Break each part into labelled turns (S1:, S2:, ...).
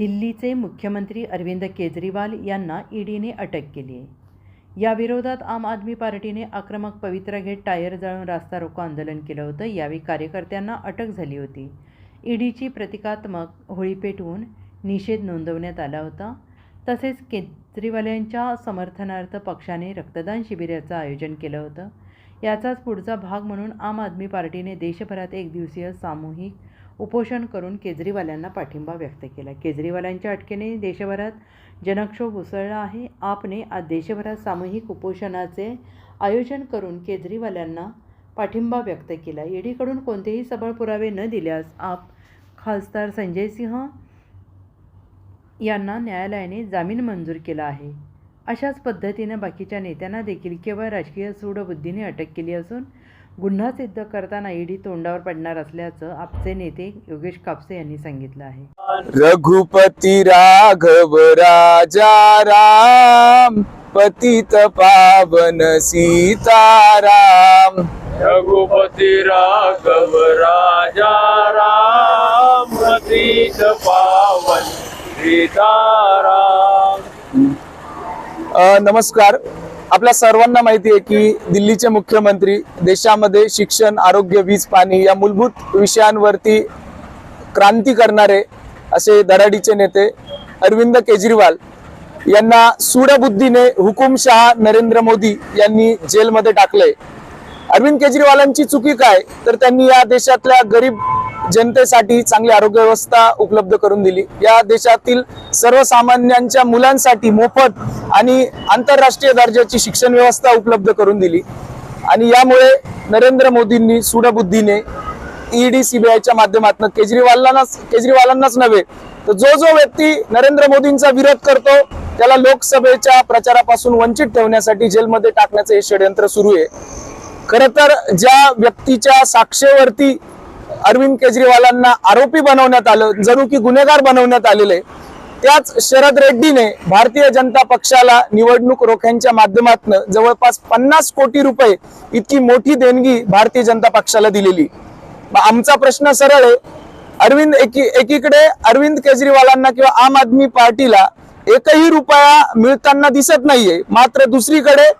S1: दिल्लीचे मुख्यमंत्री अरविंद केजरीवाल यांना ईडीने अटक केली आहे. याविरोधात आम आदमी पार्टीने आक्रमक पवित्रा घेत टायर जाळून रास्ता रोको आंदोलन केलं होतं. यावेळी कार्यकर्त्यांना अटक झाली होती. ईडीची प्रतिकात्मक होळी पेटवून निषेध नोंदवण्यात आला होता. तसेच केजरीवाल्यांच्या समर्थनार्थ पक्षाने रक्तदान शिबिराचं आयोजन केलं होतं. याचाच पुढचा भाग म्हणून आम आदमी पार्टीने देशभरात एक दिवसीय सामूहिक उपोषण करून केजरीवाल्यांना पाठिंबा व्यक्त केला. केजरीवालांच्या अटकेने देशभरात जनक्षोभ उसळला आहे. आपने आज देशभरात सामूहिक उपोषणाचे आयोजन करून केजरीवाल्यांना पाठिंबा व्यक्त केला. ईडीकडून कोणतेही सबळ पुरावे न दिल्यास आप खासदार संजय सिंह यांना न्यायालयाने जामीन मंजूर केला आहे. अशाच पद्धतीनं बाकीच्या नेत्यांना देखील केवळ राजकीय सूडबुद्धीने अटक केली असून गुन्हा सिद्ध करताना ईडी तोंडावर पडणार असल्याचं आपचे नेते योगेश कापसे यांनी सांगितलं आहे.
S2: रघुपती राघव राजा राम पतित पावन सीताराम
S3: रघुपति राघव राजा राम पतित पावन सीताराम
S2: नमस्कार. आपल्या सर्वांना माहिती आहे की दिल्लीचे मुख्यमंत्री देशामध्ये शिक्षण आरोग्य वीज पाणी या मूलभूत विषयांवरती क्रांती करणारे असे धडाडीचे नेते अरविंद केजरीवाल यांना सूडबुद्धीने हुकुमशहा नरेंद्र मोदी यांनी जेलमध्ये टाकले अरविंद केजरीवालांची चुकी काय? तर त्यांनी या देशातल्या गरीब जनतेसाठी चांगली आरोग्य व्यवस्था उपलब्ध करून दिली. या देशातील सर्वसामान्यांच्या मुलांसाठी मोफत आणि आंतरराष्ट्रीय दर्जाची शिक्षण व्यवस्था उपलब्ध करून दिली. आणि यामुळे नरेंद्र मोदींनी सुडबुद्धीने ईडी सीबीआयच्या माध्यमातून केजरीवालांनाच केजरीवालांनाच नव्हे तर जो जो व्यक्ती नरेंद्र मोदींचा विरोध करतो त्याला लोकसभेच्या प्रचारापासून वंचित ठेवण्यासाठी जेलमध्ये टाकण्याचं हे षडयंत्र सुरू आहे. खर तर ज्या व्यक्तीच्या साक्षेवरती अरविंद केजरीवालांना आरोपी बनवण्यात आलं जणू की गुन्हेगार बनवण्यात आलेले त्याच शरद रेड्डीने भारतीय जनता पक्षाला निवडणूक रोख्यांच्या माध्यमातून जवळपास पन्नास कोटी रुपये इतकी मोठी देणगी भारतीय जनता पक्षाला दिलेली. आमचा प्रश्न सरळ आहे. अरविंद एकी एकीकडे अरविंद केजरीवालांना किंवा आम आदमी पार्टीला एकही रुपया मिळताना दिसत नाहीये. मात्र दुसरीकडे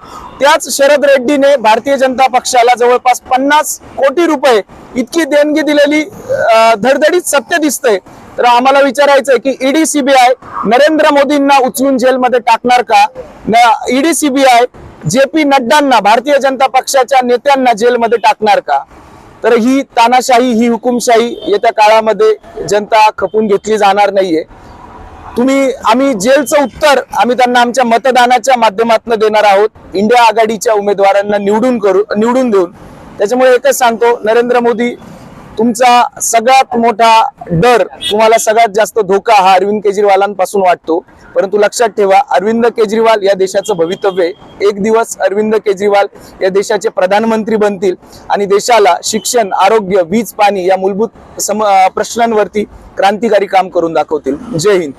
S2: त्याच शरद रेड्डीने भारतीय जनता पक्षाला जवळपास पन्नास कोटी रुपये इतकी देणगी दिलेली धडधडीत सत्य दिसतंय. तर आम्हाला विचारायचंय की ईडी सीबीआय नरेंद्र मोदींना उचलून जेलमध्ये टाकणार का? ईडी सीबीआय जे पी नड्डांना भारतीय जनता पक्षाच्या नेत्यांना जेलमध्ये टाकणार का? तर ही तानाशाही ही हुकुमशाही येत्या काळामध्ये जनता खपून घेतली जाणार नाहीये. तुम्ही आम्ही जेलचं उत्तर आम्ही त्यांना आमच्या मतदानाच्या माध्यमातून देणार आहोत. इंडिया आघाडीच्या उमेदवारांना निवडून करू निवडून देऊन. त्याच्यामुळे एकच सांगतो नरेंद्र मोदी तुमचा सगळ्यात मोठा डर तुम्हाला सगळ्यात जास्त धोका हा अरविंद केजरीवालांपासून वाटतो. परंतु लक्षात ठेवा अरविंद केजरीवाल या देशाचं भवितव्य एक दिवस अरविंद केजरीवाल या देशाचे प्रधानमंत्री बनतील आणि देशाला शिक्षण आरोग्य वीज पाणी या मूलभूत सम प्रश्नांवरती क्रांतिकारी काम करून दाखवतील. जय हिंद.